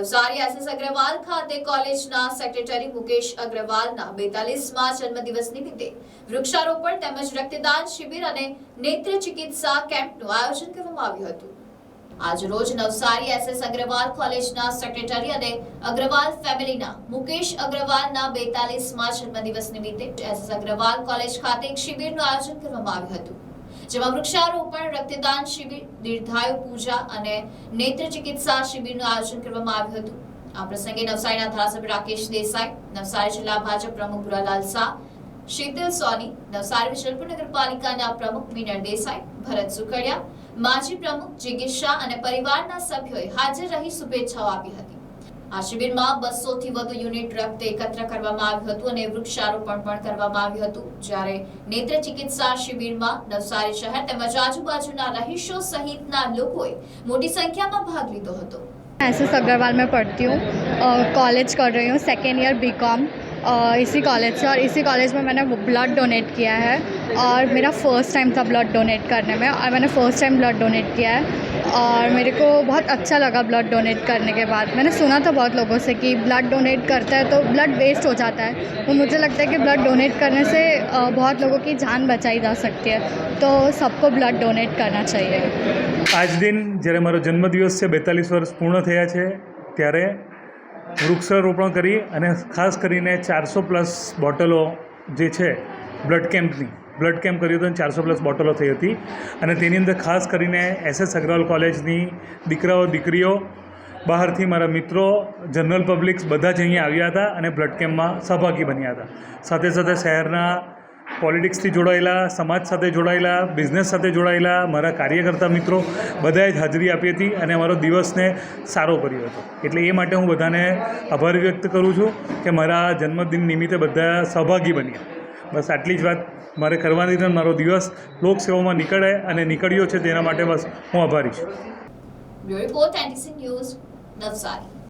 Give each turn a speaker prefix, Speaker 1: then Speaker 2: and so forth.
Speaker 1: Navsari SS Agarwal ખાતે કોલેજના secretary Mukesh અગ્રવાલના બેતાલીસમાં જન્મદિવસ નિમિત્તે વૃક્ષારોપણ તેમજ રક્તદાન શિબિર અને નેત્ર ચિકિત્સા કેમ્પનું આયોજન કરવામાં આવ્યું હતું. આજ રોજ નવસારી એસએસ અગ્રવાલ કોલેજના સેક્રેટરી અને અગ્રવાલ ફેમિલીના મુકેશ અગ્રવાલના બેતાલીસમાં જન્મદિવસ નિમિત્તે એસએસ અગ્રવાલ કોલેજ ખાતે એક શિબિરનું આયોજન કરવામાં આવ્યું હતું. જેમાં વૃક્ષારોપણ રક્તદાન શિબિર, દીર્ઘાયુ પૂજા અને નેત્ર ચિકિત્સા શિબિરનું આયોજન કરવામાં આવ્યું હતું. આ પ્રસંગે નવસારીના ધારાસભ્ય રાકેશ દેસાઈ, નવસારી જિલ્લા ભાજપ પ્રમુખ ભુરાલાલ શાહ, શીતલ સોની, નવસારી વિશલપુર નગરપાલિકાના પ્રમુખ મીનર દેસાઈ, ભરત સુખડિયા, માજી પ્રમુખ જિગીશ શાહ અને પરિવારના સભ્યોએ હાજર રહી શુભેચ્છાઓ આપી હતી. આ શિબિરમાં બસો થી વધુ યુનિટ રક્ત એકત્ર કરવામાં આવ્યું હતું અને વૃક્ષારોપણ પણ કરવામાં આવ્યું હતું જ્યારે નેત્ર ચિકિત્સા શિબિરમાં નવસારી શહેર તેમજ આજુબાજુના રહીશો સહિતના લોકોએ મોટી સંખ્યામાં ભાગ લીધો હતો
Speaker 2: एस एस अग्रवाल में पढ़ती हूँ कॉलेज कर रही हूँ सेकेंड ईयर बी कॉम इसी कॉलेज से और इसी कॉलेज में मैंने ब्लड डोनेट किया है और मेरा फर्स्ट टाइम था ब्लड डोनेट करने में और मैंने फर्स्ट टाइम ब्लड डोनेट किया है और मेरे को बहुत अच्छा लगा ब्लड डोनेट करने के बाद मैंने सुना था बहुत लोगों से कि ब्लड डोनेट करता है तो ब्लड वेस्ट हो जाता है तो मुझे लगता है कि ब्लड डोनेट करने से अ, बहुत लोगों की जान बचाई जा सकती है तो सबको ब्लड डोनेट करना चाहिए
Speaker 3: આજ દિન જ્યારે મારો જન્મદિવસ છે બેતાલીસ વર્ષ પૂર્ણ થયા છે ત્યારે વૃક્ષારોપણ કરી અને ખાસ કરીને ચારસો પ્લસ બોટલો જે છે બ્લડ કેમ્પની બ્લડ કેમ્પ કર્યું હતું ચારસો પ્લસ બોટલો થઈ હતી. અને તેની અંદર ખાસ કરીને એસએસ અગ્રવાલ કોલેજની દીકરાઓ, દીકરીઓ, બહારથી મારા મિત્રો જનરલ પબ્લિક્સ બધા જ અહીંયા આવ્યા હતા અને બ્લડ કેમ્પમાં સહભાગી બન્યા હતા. સાથે સાથે શહેરના પોલિટિક્સથી જોડાયેલા, સમાજ સાથે જોડાયેલા બિઝનેસ સાથે જોડાયેલા, મારા કાર્યકર્તા મિત્રો બધાએ જ હાજરી આપી હતી અને અમારો દિવસને સારો કર્યો હતો. એટલે એ માટે હું બધાને આભાર વ્યક્ત કરું છું કે મારા જન્મદિન નિમિત્તે બધા સહભાગી બન્યા. બસ આટલી જ વાત. મારે કરવાની હતી મારો દિવસ લોકસેવામાં નીકળે અને નીકળ્યો છે તેના માટે બસ હું આભારી છું.